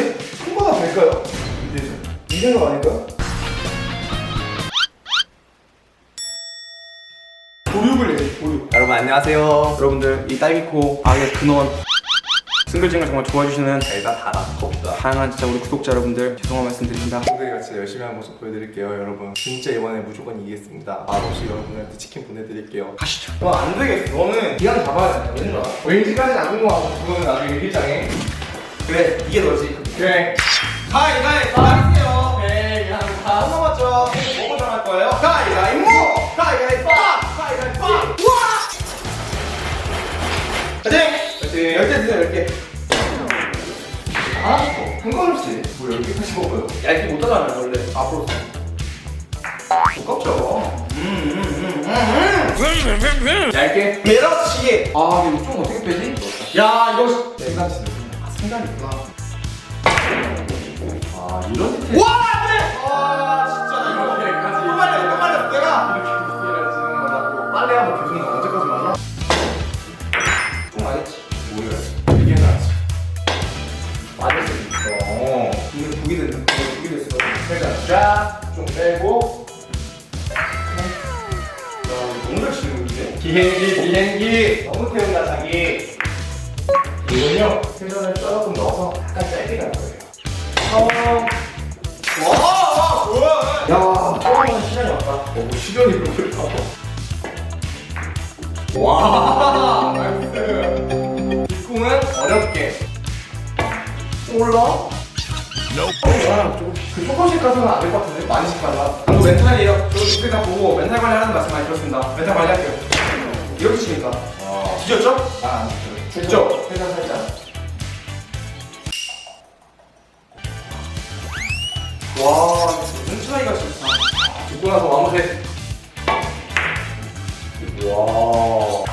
이렇게 통과가 될까요? 이대죠. 이 생각 아닐까요? 보육을 해, 보육. 여러분 안녕하세요. 여러분들 이 딸기코 악의 근원 싱글징글 정말 좋아해주시는 달다 달아 덥다. 다양한 진짜 우리 구독자 여러분들 죄송한 말씀드립니다. 친구들이 같이 열심히 한 모습 보여드릴게요, 여러분. 진짜 이번에 무조건 이기겠습니다. 맛없이 여러분한테 치킨 보내드릴게요. 가시죠. 너안 되겠어. 너는 기한 잡아야 된다. 왠지? 왠지까지 안 궁금하고 그거는 나중에 일기장에. 그래, 이게 너지. 그래. 가위가위보 하세요. 네, 그냥 다 넘었죠. 뭐뭐 정할 거예요? 가위가위보! 가위가위보! 가위가위보! 우와! 화이팅! 화이팅! 열개 드세요, 열 개. 아, 한 걸음씩. 뭐 열개 하시 먹어요? 얇게 못 하잖아요 원래. 앞으로. 두껍죠. 음, 음, 음. 얇게. 그렇지. 아 이거 좀 어떻게 빼지? 야 이거 생각지 아 생각이구나 아 이런. 와 안돼 아 진짜 나 이거 여기까지 또 말려 또 말려 내가 이렇게 디테일을 지는 거라고 빨래 하면 계속 나 언제까지 말라? 좀 알겠지 뭐야 이게 나지 수 있어 이거 독이 됐는 거 독이 됐어 살짝 쫙좀 빼고 야 너무 잘 치는 건데 비행기 비행기 너무 태운다 자기 이건요 회전을 조금 넣어서 약간 짧게 갈 거예요. 시간이 왔다. 어, 뭐 시간이 그렇게 가. 와, 나이스. 뒷공은 어렵게. 올라? 와, 조금 그 조금씩 가서는 안 될 것 같은데 많이씩 가라. 이거 멘탈이에요. 저 그냥 보고 멘탈 관리하는 말씀 많이 들었습니다. 멘탈 관리할게요. 이렇게 치니까. 뒤졌죠? 아, 안 뒤졌죠. 죽죠? 회전 살짝. 와, 무슨 차이가 진짜. 듣고 나서 마무리. 와.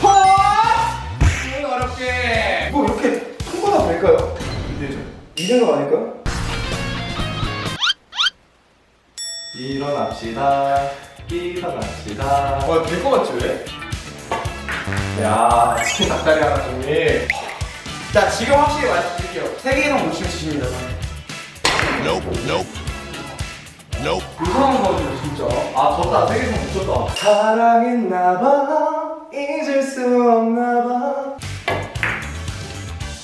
파! 응, 어렵게. 이거 이렇게 통과가 될까요? 이대죠. 이 생각 아닐까요? 일어납시다. 일어납시다. 와, 될것 같지, 왜? 야, 치킨 닭다리 하나 정리. 자, 지금 확실히 말씀드릴게요. 세개 이상 못 치면 지십니다. 이상한 거죠 진짜. 아 졌다 못 졌다. 사랑했나봐. 잊을 수 없나봐.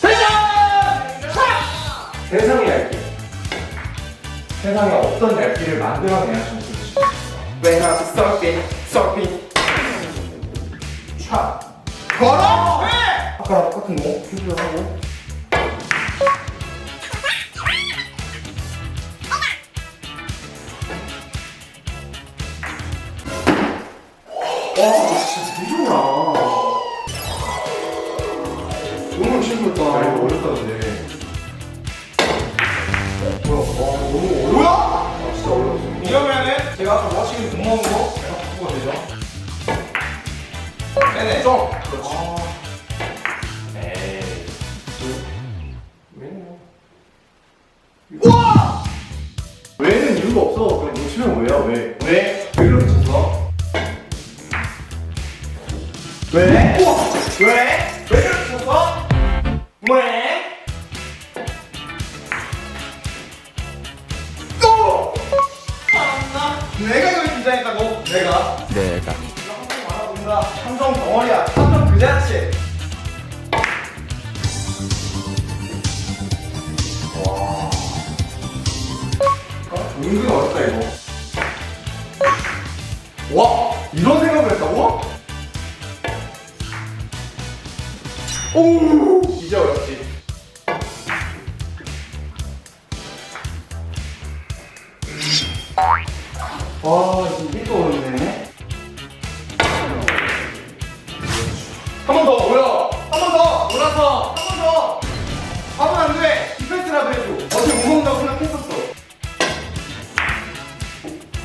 세상! 세상이 얇게. 세상에 어떤 얇기를 만들어내야 줄수 있어 When I'm surfing, surfing 차 걸어! 왜? 아까랑 똑같은 거? 큐브를 하고 와 진짜 되게 좋아 너무 신기했다 이거 어렵다는데 뭐야 와 너무 어려워 뭐야? 아, 진짜 어려웠어 이러면은 제가 아까 워치기 못 먹은 거 바꾸가 되죠 빼네 좀 그렇지 내가 이걸 긴장했다고? 내가 내가. 한번 알아본다 함정 덩어리야 함정 그 자체 와 어? 은근 어렵다 이거 와 이런 생각을 했다고? 오 이제 어렵지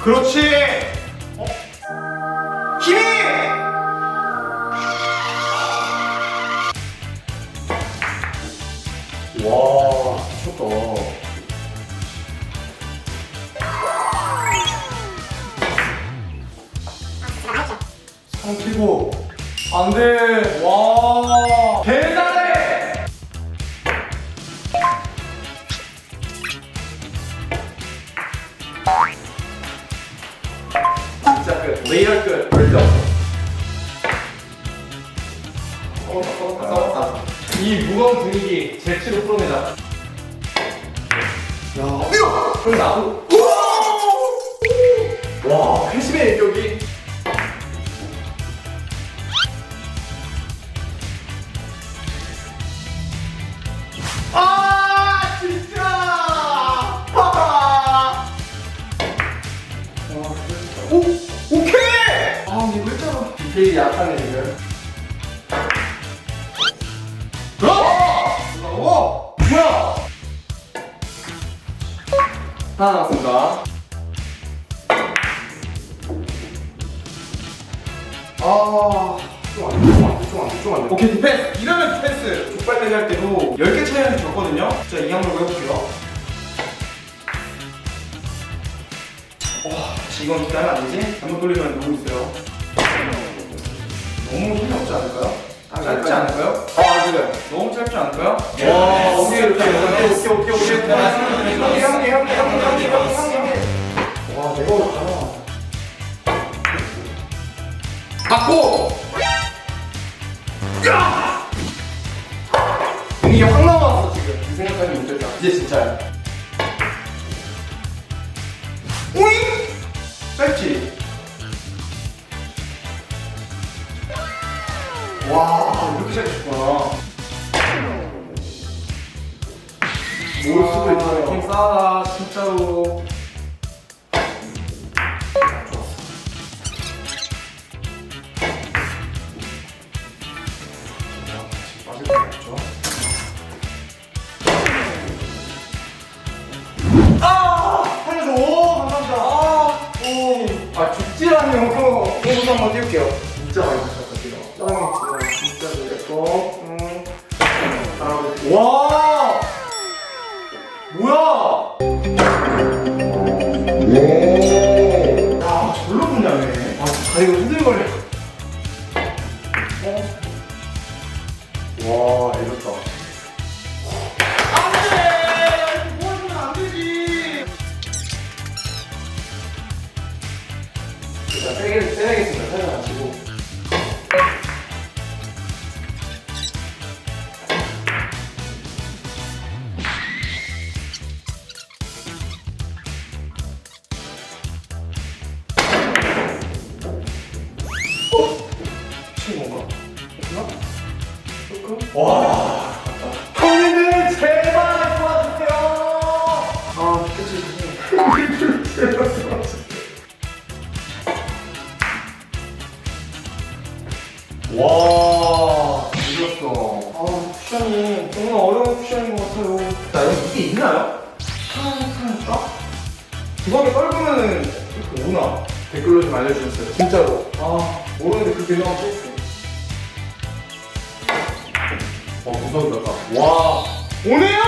그렇지! 어? 힘이! 와, 미쳤다. 상피고 안 돼 와대 싸웠다, 싸웠다, 싸웠다. 이 무거운 분위기 재치로 풀어내자. 야, 밀어! 그럼 나도. 와, 회심의 일격이. 아, 진짜! 하하! 오! 오케이! 아, 이거 했잖아. 디테일이 약하네, 지금. 하나 남았습니다. 아, 좀안 돼, 좀안 돼, 좀안 돼, 좀안 돼. 오케이 디펜스 이러면 디펜스 족발대기 할 때도 10개 차이는 졌거든요 진짜 이 항목을 해볼게요 와 이건 기다면 안 되지? 잘못 돌리면 누구 있어요 너무 힘이 없지 않을까요? 짧지 않을까요? 아, 지금. 너무 짧지 않을까요? 와, 오케이, 오케이, 오케이, 오케이, 오케이, 오케이. 형님, 형님, 형님, 형님, 형님, 형님. 와, 내가 가나. 받고! 야! 분위기 확 나왔어, 지금. 이 생각하지 못했다. 이제 진짜야. 오잉! 짧지? 와, 이렇게 짧겠구나 모를 수도 있어요. 힘 싸다 진짜로? 아! 죽지라니요. 홍보도 한번 띄울게요. 아, 다리가 흔들거려. 어? 와, 이렇다. 안. 일단 세게 세야겠습니다. 와. 형님들 제발 도와주세요. 아, 그치. 제발 도와주세요. 와, 이겼어. 아, 쿠션이 정말 어려운 쿠션인 것 같아요. 나 이거 이게 있나요? 하나니까? 두방에 떨구면은 이렇게 오나? 댓글로 좀 알려주셨어요. 진짜로. 아, 모르는데 그 계정 한번 뺐 어. 와, 무서운다. 와, 오네요!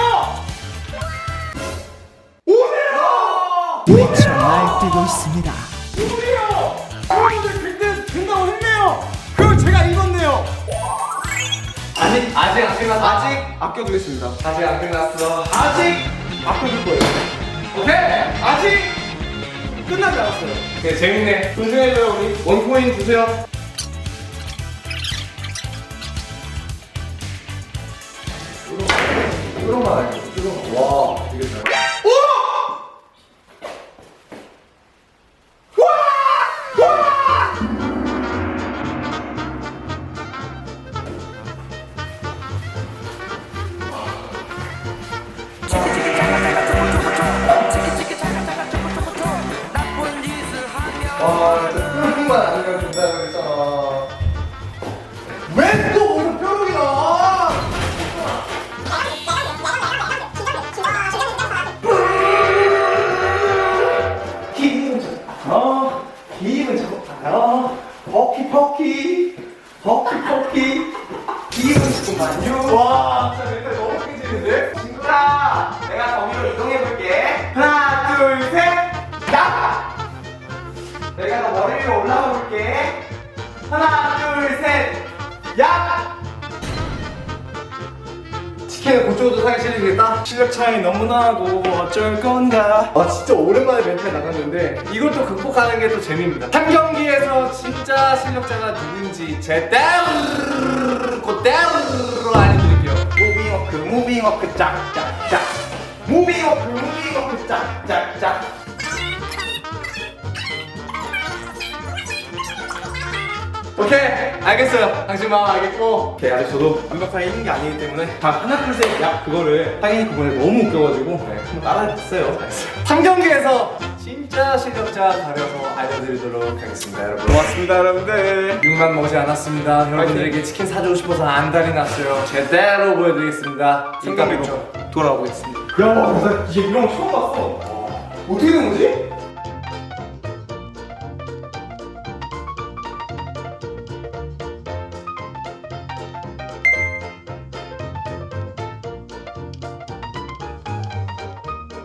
오네요! 미쳐 날뛰고 있습니다. 오네요! 여러분들 그때 된다고 했네요! 그럼 제가 이겼네요! 아직, 아직 안 끝났어. 아직 아껴두겠습니다 아직 안 끝났어. 아직 아껴둘 거예요. 오케이! 아직 끝나지 않았어요. 네, 재밌네. 존중해줘요, 우리. 원코인 주세요. 뚜루만 아니고, 뚜루만. 와, 되게 잘. 와, 뾰룩만 아니면 된다 버키. 힘은 조금만요. 와, 진짜 멘탈 너무 깨지는데? 친구야, 내가 거기로 이동해볼게. 하나, 둘, 셋. 야! 내가 너 머리 위로 올라가 볼게. 하나, 오징어도 사기 싫으겠다? 실력 차이 너무 나고 어쩔 건가? 아 진짜 오랜만에 멘트가 나갔는데 이걸 또 극복하는 게 또 재미입니다. 한 경기에서 진짜 실력자가 누군지 제대로 그대로 알려드릴게요. 무빙워크 무빙워크 짝짝짝. 무빙워크 무빙워크 짝짝짝 오케이 알겠어요. 당신 마음 알겠고. 오케이 아직 저도 완벽하게 있는 게 아니기 때문에 다 하나 둘셋 야 그거를 당연히 그번에 너무 웃겨가지고 네, 한번 따라했어요. 한 경기에서 진짜 실력자 가려서 알려드리도록 하겠습니다 여러분. 고맙습니다 여러분들. 육만 먹지 않았습니다. 여러분들에게 치킨 사주고 싶어서 안달이 났어요. 제대로 보여드리겠습니다. 생각으로 이따 뵙죠. 돌아오겠습니다. 야, 나 이게 이런 거 처음 봤어. 어떻게 된 거지?